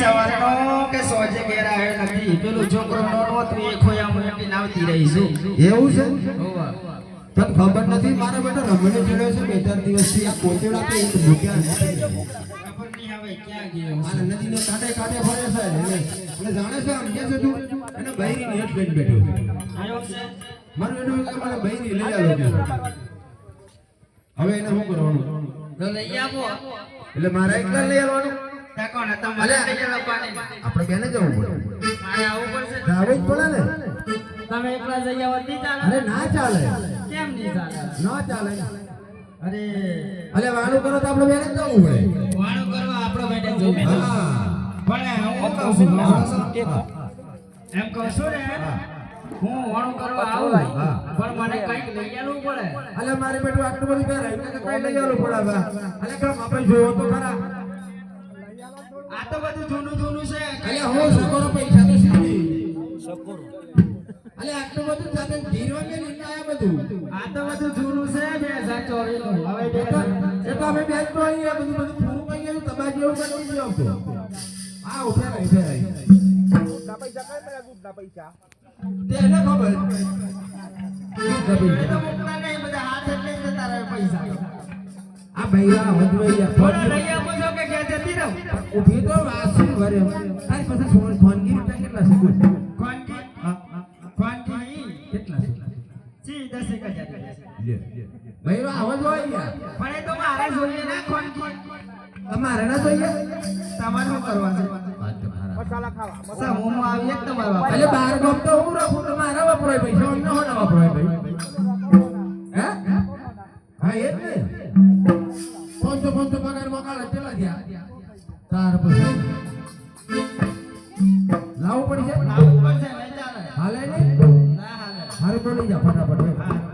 સવારનો કે સોજે ઘેર આવ્યો નથી. પેલું છોકરો નોનો તું એ ખોયા મૂકીને આવતી રહી છું. એવું છે. તને ખબર નથી? મારો બેટો રમણી ચડ્યો છે બે ચાર દિવસથી આ કોચેડા તો એક ભૂખ્યા ખબર નહીં આવે ક્યાં ગયો આ. નદીને કાંઠે કાંઠે ફરે છે એટલે જાણે છે આમ કે છે તું? એને બૈરી નેટ લઈને બેઠો આવ્યો છે. મારું બેટું કે મને બૈરી લઈ આવ્યો કે હવે એને શું કરવાનું? લઈ આવો. એટલે મારા એકલા લઈ આવવાનું આવો. આપણે બેને જવું પડે. મારે આવવું પડશે જાવું જ પડે ને. તમે એકલા જઈ આવો નહીં ચાલે. અરે ના ચાલે. કેમ નહીં ચાલે? ના ચાલે. અરે. અરે વાળું કરો તો આપણે બેને જવું પડે. વાળું કરવા આપણો બેટે જવું પડે પણ હું કહું છું એમ કહું છું ને હું. વાણું કરવા આવું. પણ મને કંઈક લઈ આવવું પડે. અલે મારી બેટું આટલું બધું પહેરાય. એટલે કઈ લઈ આવવું પડે અલે કેમ? આપણે જોયો તો ખરા. તો બધું જૂનું જૂનું છે. અલે હું સકોરો પૈસા તો સીધી અલે આટલું બધું સાથે ધીરવા કે નહીં આયા બધું. આ તો બધું જૂનું છે બે હજાર ચોવીસનું હવે બે તો એ તો અમે બેન તો અહીંયા બધું બધું પૂરું કરી ગયું તમારે જેવું કરી નથી તો. આ ઉઠે રહી ઉઠે રહી તેને ખબર? એ તો મૂકતા નહીં બધા હાથ એટલે જતા રહે પૈસા. આ ભૈયા થોડા ઊભી તો વાસી ભરે તારી પાસે ફોનગી રૂપિયા કેટલા છે? ખોનગી ખોનગી કેટલા છે? જી હજાર રૂપિયા છે. આવો જ પણ એ તો મારે જોઈએ ને ખોનગી તમારે ના જોઈએ? તમારે શું કરવા ખાવા મસાલા હું આવીએ જ તમારા બહાર એટલે બાર ગામ તો હું રાખું તો મારા વપરાય પૈસા અમને હોના વપરાય ભાઈ. લાવવું પડશે? લાવવું પડશે હાલે ને? હાલે. હારે લઈ જા ફટાફટ હે.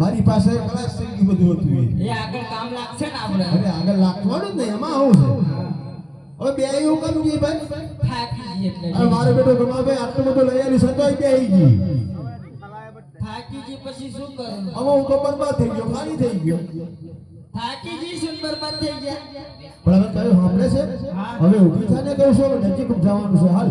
મારી પાસે કલાક બધું હતું એ. આગળ કામ લાગશે ને આપણે. અરે આગળ લાગવાનું જ નહીં એમાં આવું છે? હવે બે એવું કામ ગઈ ભાઈ થાકી ગઈ એટલે. અરે મારો બેટો ગમાભાઈ આટલું બધું લઈ આલી સંતોષ આવી ગઈ? થાકી ગઈ પછી શું કરું? હવે હું તો બરબાદ થઈ ગયો ખાલી થઈ ગયો. થાકી ગઈ શું બરબાદ થઈ ગયા. પણ હવે કયો સાંભળે છે? હવે ઊભી થઈને કહું છું નજીક જવાનું છે હાલ.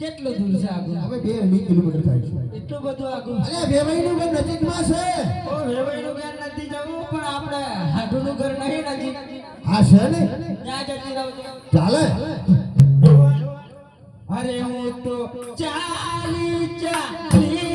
કેટલું દૂર છે આગળ હવે બે અઢી કિલોમીટર થાય છે. એટલું બધું આગળ અરે મહિનું ઘર નજીકમાં છે. ઓ વેવાઈનું ઘર નથી જવું પણ આપણે હાડુનું ઘર નહીં નજીક. હા છે ને? ત્યાં જતી રહું ચાલે? અરે હું તો ચાલી ચાલી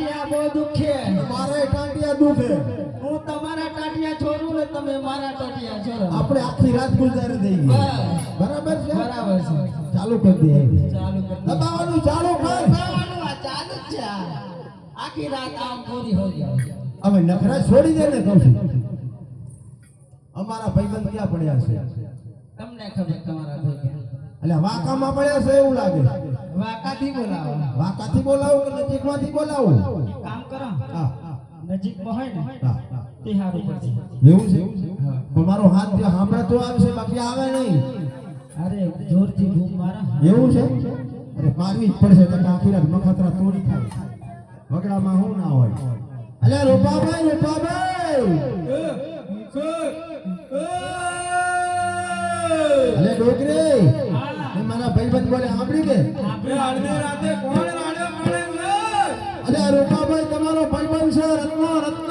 ટાટિયા બહુ દુખે. મારે ટાંટિયા દુખે. હું તમારા ટાટિયા છોરું ને તમે મારા ટાટિયા છોરો આપણે આખી રાત ગુજારી દઈએ. બરાબર. છે? બરાબર છે. ચાલુ કરી દે ચાલુ કરી દબાવવાનું ચાલુ કર. દબાવવાનું આ ચાલુ જ છે. આખી રાત આમ પૂરી હો જાય હવે નખરા છોડી દે ને કહું છું. અમારા ભાઈબંધ ક્યાં પડ્યા છે? તમને ખબર તમારા ભાઈ એટલે વાંકામાં પડ્યા છે એવું લાગે. વાકાથી બોલાવો. વાકાથી બોલાવું કે નજીકમાંથી બોલાવો? કામ કરો. હા. નજીકમાં હોય ને. તે હારું પડશે. એવું છે? પણ મારો હાથ જે હામળા તો આવશે બાકી આવે નહીં. અરે જોરથી ભૂખ મારા. એવું છે? અરે મારવી જ પડશે તો આખી રાત મખતરા તોડી થાય વગડામાં હું ના હોય. અલે રૂપાભાઈ રૂપાભાઈ! અલે ડોકરે! મારા ભાઈબંધ બોલે સાંભળી કે અરે રૂપાભાઈ તમારો ભાઈબંધ છે રત્ન રત્નો.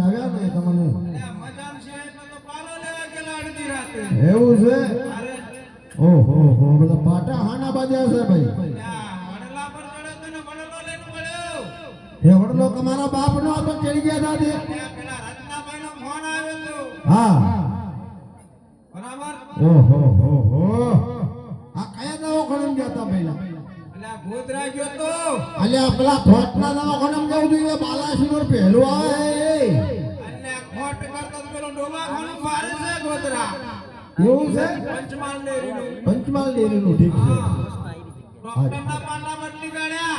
આવ્યા ને તમને ઓહો હો હો આ કયા દવાખાને ગયા હતા અલ્યા, પેલા થોટના દવાખાને જવું જોઈએ બાલાસિનોર પહેલું આવે. એવું છે? પંચમહાલ ડેરીનું. ઠીક છે.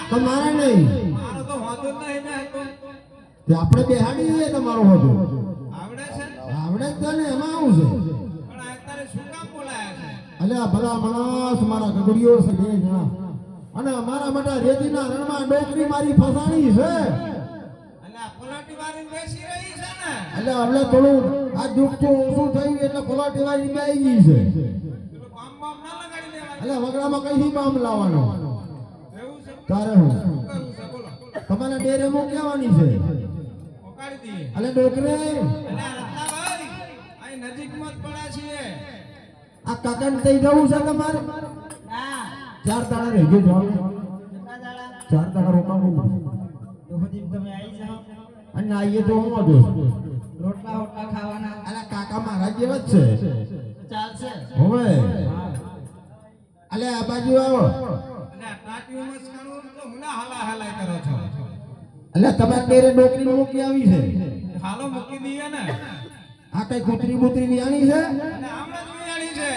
તો મારા નહીં. આપણે બેહાડી દઈએ તમારો હોતો આવડે જ છે ને એમાં આવું છે. અલ્યા ભલા માણસ મારા ગગડીઓ છે બે જણા. અને અમારા માટે રેતીના રણમાં ડોકરી મારી ફસાણી છે. એટલે હવે થોડું આ દુઃખ તો ઓછું થયું એટલે ફોલાટી વાળી આવી ગઈ છે. એટલે વગડામાં કઈ બામ લાવવાનો? છે? તારે હું? છે તમારે ડેરે મૂકવાની છે. પકાડી એટલે ડોકરે આ કાકાને થઈ જવું છે તમારે? ચાર દાડા રહી ગયો ચાર દાડા રોકાવું. તમે આવી જાઓ. અને આઈએ તો હું વાંધો રોટલા ખાવાના. અલા કાકા મારા જેવા જ છે. ચાલશે. હવે. અલે આ બાજુ આવો. અને આ ટાટીઓ કરો તો હુના હાલા હાલાય કરો છો. એટલે તમારે ડેરે નોકરી મૂકી આવી છે. હાલો મૂકી દઈએ ને. આ કઈ કૂતરી બુતરી વિયાણી છે? અને હમણાં જ વિયાણી છે.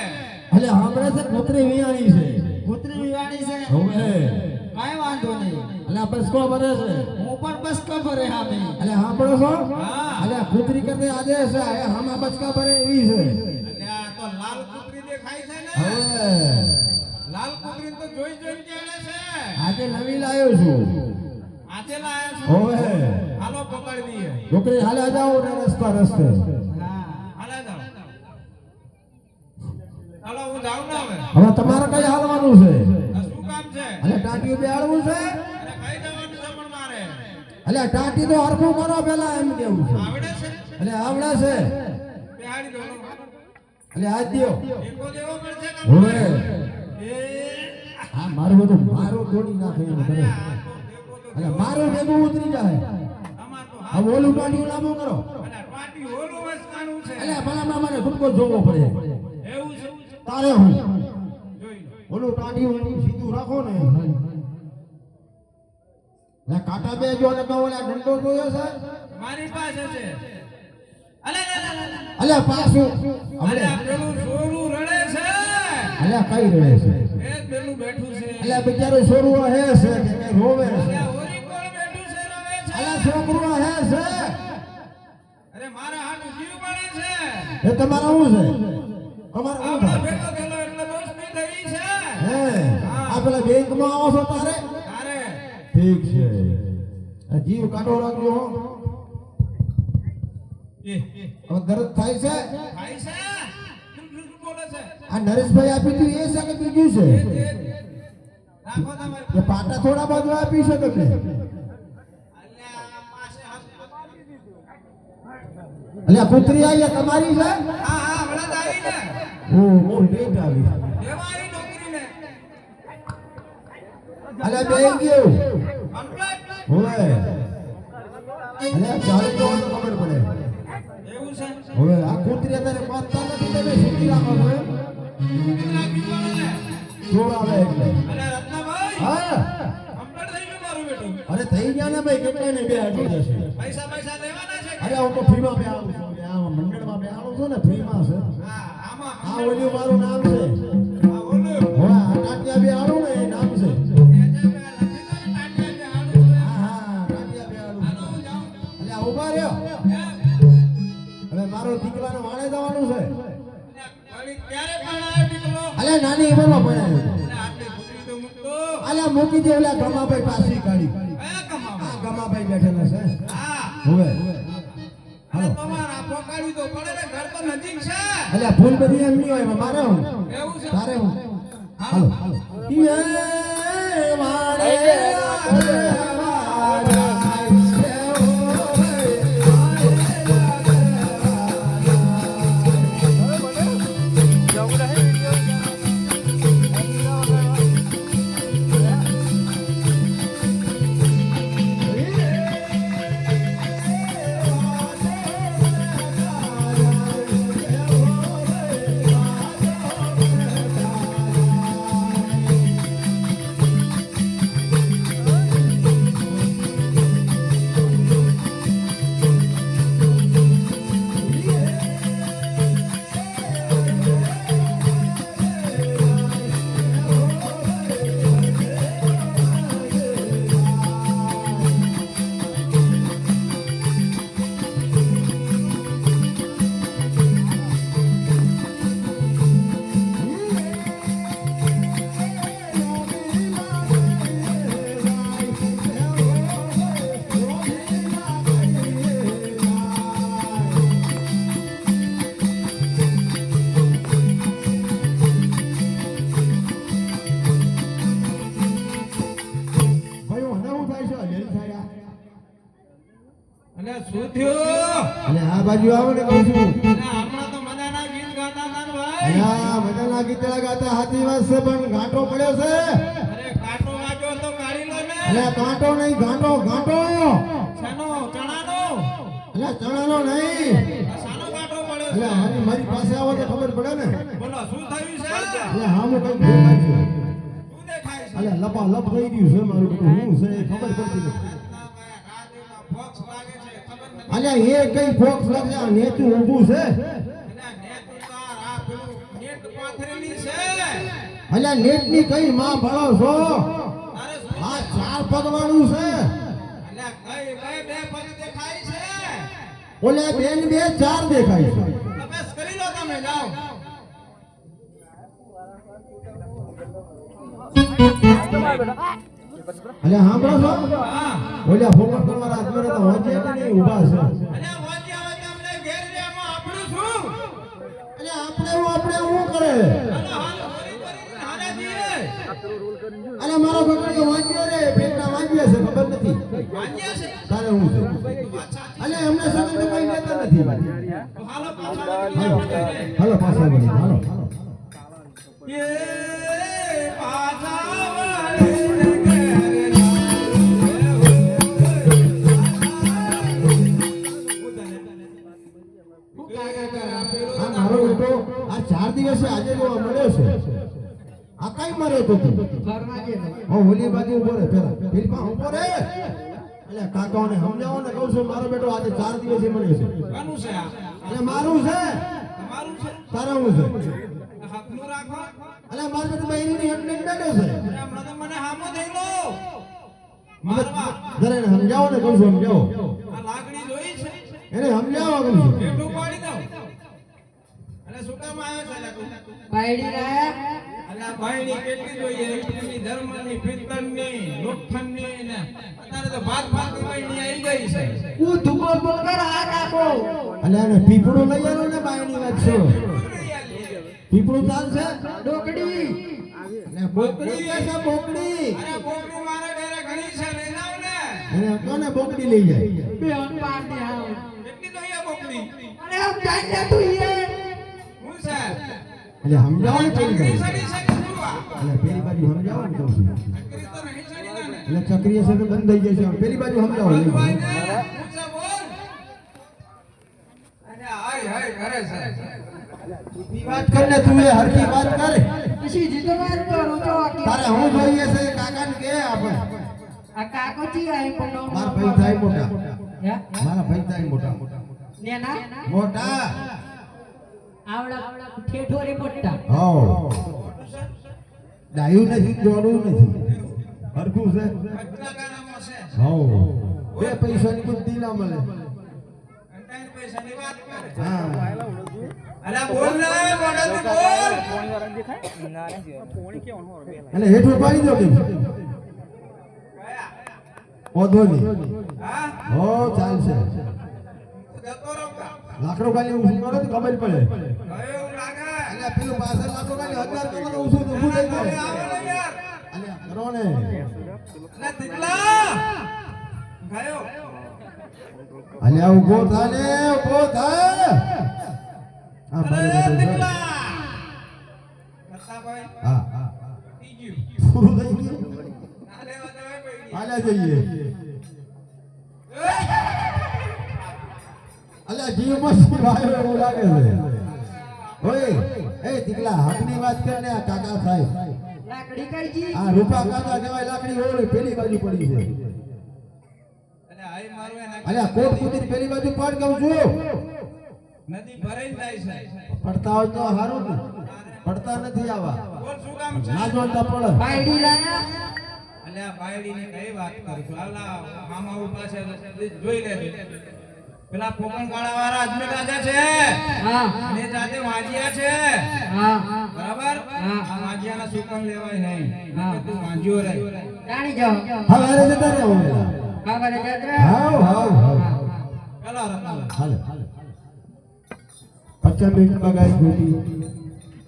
એટલે હમણાં છે કૂતરી વિયાણી છે. પુત્રી વિયાણી છે. હવે. કાંઈ વાંધો નહીં. એટલે બસકો ભરે છે? હું પણ બસકો ભરે હા હામે એટલે સાંભળો છો? એટલે કૂતરી કરતે આજે છે હામા બચકા ભરે એવી છે. અને આ તો લાલ કૂતરી દેખાય છે ને. હવે. લાલ કૂતરી તો જોઈ જોઈ કેળે છે. આજે નવી લાવ્યો છું. આજે લાયા છો. હવે. હાલો પકડી દઈએ. છોકરી હાલે જાઓ ને રસ્તા રસ્તે. હા હાલે જાઓ. હાલો હું જાઉં ને હવે. હવે તમારે કઈ હાલવાનું છે? આ એટલે ટાંટીઓ બેહાડવું છે? અલે ટાંટી તો હરફું કરો પેલા એમ કેવું છે. અલે આવડે છે. અલે આજ દ્યો. હવે. આ મારું બધું મારું તોડી નાખે એમ કરે. આ એટલે મારું ભેગું ઉતરી જાય. આ ઓલું ટાંટીયું લાંબુ કરો. અલે આ પાટી હોલું એટલે ભલામાં મને ખુદકો જોવો પડે. એવું છે. તારે હું? ઓલું ટાંટીયું સીધું રાખો ને. કાંટા બે જો ને ઓલા ડંડો જોયો છે? મારી પાસે છે. અલે પાછું. અલે પેલું સોરું રડે છે. અલે કઈ રડે છે? એ પેલું બેઠું છે. અલે બિચારો સોરું હે છે કે રોવે છે? ઓરી કોણ બેઠું છે રડે છે? અલ્યા છોકરો હે છે. અરે મારા હાથ જીવ પડે છે. એ તમારે શું છે? તમારે શું આ બેંકમાં આવો છો તારે? ઠીક છે. જીવ કાઢો રાખજો હો. હવે દર્દ થાય છે? ભાઈ છે. શું શું શું બોલે છે. આ નરેશભાઈ આપી દીધું એ છે કે બીજું છે. એ જ, એ. જ. રાખો તમારે. એ પાટા થોડા બાજુ આપી છે. અલ્યા કૂતરી આવી તમારી છે? હા હા હમણાં આવી ને લેટ આવી અલ્યા બે ગયો હોય અલે ચાલ તો ખબર પડે. એવું છે? હવે આ કૂતરી અત્યારે પાતા નથી તમે સુકી રાખો ને જોર આવે એટલે. અરે રત્નાભાઈ હા. કમ્પ્લીટ થઈ ગયું મારું બેટું. અરે થઈ ગયા ને ભાઈ કેટલા ને બે હટી જશે પૈસા પૈસા લેવાના છે. અરે હું તો ફ્રીમાં બે આવું છું. આ મંડળમાં બે આવું છું ને ફ્રીમાં છે. હા આમાં આ ઓલું મારું નામ છે. નાની ઉંમરમાં ભણાયો અલે મૂકી દે ઓલા ગમાભાઈ પાછી કાઢી આ ગમાભાઈ બેઠેલા છે. હા. હવે. અરે તમારા પોકાડી તો પડે ને ઘર તો નજીક છે. અલે આ બધી એમ નહીં હોય મારે હું? તારે હું? હાલો. યે અને શું થયું? અને આ બાજુ આવો ને કહું છું હમણાં તો મજાના ગીત ગાતા હતા ને ભાઈ. અહીંયા મજાના ગીત ગાતા હાથી વાત છે પણ ઘાટો પડ્યો છે. અરે કાંટો વાગ્યો તો કાઢી લો ને. એટલે કાંટો નહીં ઘાટો ઘાટો શાનો? ચણાનો? નહીં. શાનો કાંટો પડ્યો છે. મારી પાસે આવો તો ખબર પડે ને. બોલો શું થયું છે? એટલે હામું કંઈક દેખાય શું દેખાય છે? લપા લપ થઈ ગયું છે મારું શું હું છે ખબર પડતી નથી રાતના ભાઈ રાત્રિમાં ફોક્સ લાગે છે ખબર નથી અલ્યા, એ કઈ ફોક્સ લાગે આ નેચું ઊભું છે? અને નેટ અલ્યા, નેટની કઈ માં ભળો છો? આ ચાર પગ વાળું છે. અલ્યા ઓલે બેન બે ચાર દેખાય છે. કરી લો તમે જાઓ અલ્યા સાંભળો છો હા ફોકટ તમારા હાથમાં તો હોજે કે નહીં ઊભા છે. અલે હોજે હવે તમને ઘેર લેવામાં આપણું શું? અલે આપણે હું આપણે હું કરે. અલે મારો છોકરો વાંચ્યો રે પેટના વાંજ્યો છે ખબર નથી. વાંજ્યો છે? તારે હું છે? અલે એમને તો કઈ લેતા નથી. ભાઈ હાલો પાછા હાલો પાછા હાલો હાલો. એ કાકાઓને સમજાવો ને કહું છું મારો બેટો આજે ચાર દિવસ મળ્યો છે. કોનું છે આ? મારું છે. તમારું છે? તારા છે? હાથનું રાખો. એટલે મારો બેટો બહેરીની હટને બેઠો છે. અરે મને હામો થઈ લો મારવા. જરા સમજાવો ને કહું છું સમજાવો. આ લાકડી જોઈ છે? એને સમજાવો કહું છું. બેઠું પાડી દઉં. અને શું કામ આવ્યો છે? અને આ ભાઈની કેટલી જોઈએ? ઇટલીની, ધર્મની પિત્તળની લોખંડની ને અત્યારે તો ભાત ભાતની બહેની આવી ગઈ છે. હું ધુકો બોલ આ કાકો એટલે આને પીપળું લઈ આવો ને બાયની વાત છો. પીપળું ચાલશે? ડોકડી એટલે બોકડી કે છે બોકડી. અરે બોકડી મારે ઘરે ઘણી છે લઈ જાવ ને. કોને બોકડી લઈ જાય? બે અન દે આવ કેટલી જોઈએ બોકડી? અરે આમ જાય તું યાર હું છે? એટલે સમજાવો ને પેલી ચકરી. બાજુ છે કે શું આ? એટલે પેલી બાજુ સમજાવો ને કહું છું. ને ને. એટલે ચક્રિય છે બંધ થઈ જશે. પેલી બાજુ સમજાવો ને. કરે વાત કર ને તું એ હરખી વાત કર. પછી જીતો વાત કરું તો તારે હું જોઈએ છે કાકાને કે આપણે. આ કાકો આઈ પણ મારા ભાઈ થાય મોટા. મારા ભાઈ થાય મોટા. નેના? મોટા. આવડા ડાયું નથી નથી. હરખું છે? હાઉ. બે પૈસાની બુદ્ધિ ના મળે. ત્રણ પૈસાની વાત કરે હા. અરે બોલ ને મોઢેથી બોલ. એટલે હેઠું પાડી દો? ઓધો નહીં હો? ચાલશે. જતો રહો. કા? લાકડો ખાલી ઊંચું કરો તો ખબર પડે. લાગે એટલે પેલું પાછળ લાકડો ખાલી હજાર કરો તો ઊંચું તો ઊભું થઈ કરો ને. ગયો. અલ્યા ઊભો થા ને ઊભો થા. આ ભાઈ બેઠો છે. હા હા થઈ ગયું. પૂરું થઈ ગયું? ના લેવા દેવાય પડી હાલ્યા જઈએ. અલ્યા જીવ મસ્તી ભાઈ એવું લાગે છે. ઓય. એ દીકલા હકની વાત કર ને આ કાકા સાહેબ. લાકડી કઈ જી આ રૂપા કાકા કહેવાય લાકડી ઓલી પેલી બાજુ પડી છે. અલ્યા કોટ કુદીર પેલી બાજુ પડ કહું છું. નદી ભરાઈ જાય છે. પડતા હોય તો સારું ને. પડતા નથી આવા. કોણ શું કામ છે? ના જોતા પડે. બાયડી લાયા? અલ્યા બાયડીની કઈ વાત કરું છું? આલા મામા ઉપાસે જોઈ લે પેલા પોકણ કાળા વાળા અજમેર રાજા છે. હા. અને જાતે વાંજિયા છે. હા. બરાબર? હા. આ વાંજિયાના સુકન લેવાય નહીં. હા. તું વાંજ્યો રે. જાણી જાઓ. હવે જતા રહે. હવે કાકા જાત્રા હાવ હાવ હાવ પેલા હાલ. હાલ. પચાસ મિનિટ બગાઈ ગોટી.